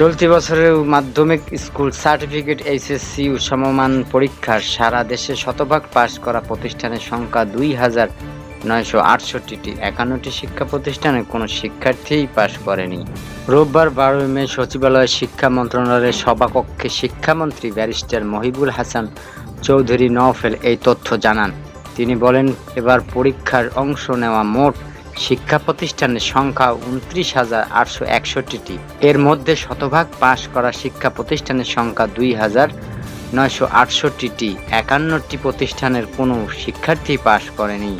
চলতি বছরের মাধ্যমিক স্কুল সার্টিফিকেট এইচএসসি সমমান পরীক্ষার সারা দেশে শতভাগ পাশ করা প্রতিষ্ঠানের সংখ্যা দুই হাজার নয়শো আটষট্টিটি। একান্নটি শিক্ষা প্রতিষ্ঠানে কোনো শিক্ষার্থীই পাশ করেনি। রোববার বারোই মে সচিবালয় শিক্ষা মন্ত্রণালয়ের সভাকক্ষে শিক্ষামন্ত্রী ব্যারিস্টার মহিবুল হাসান চৌধুরী নওফেল এই তথ্য জানান। তিনি বলেন, এবার পরীক্ষার অংশ নেওয়া মোট শিক্ষা প্রতিষ্ঠানের সংখ্যা উনত্রিশ হাজার আটশো একষট্টিটি। এর মধ্যে শতভাগ পাশ করা শিক্ষা প্রতিষ্ঠানের সংখ্যা দুই হাজার নয়শো আটষট্টিটি। একান্নটি প্রতিষ্ঠানের কোনো শিক্ষার্থী পাশ করেনি।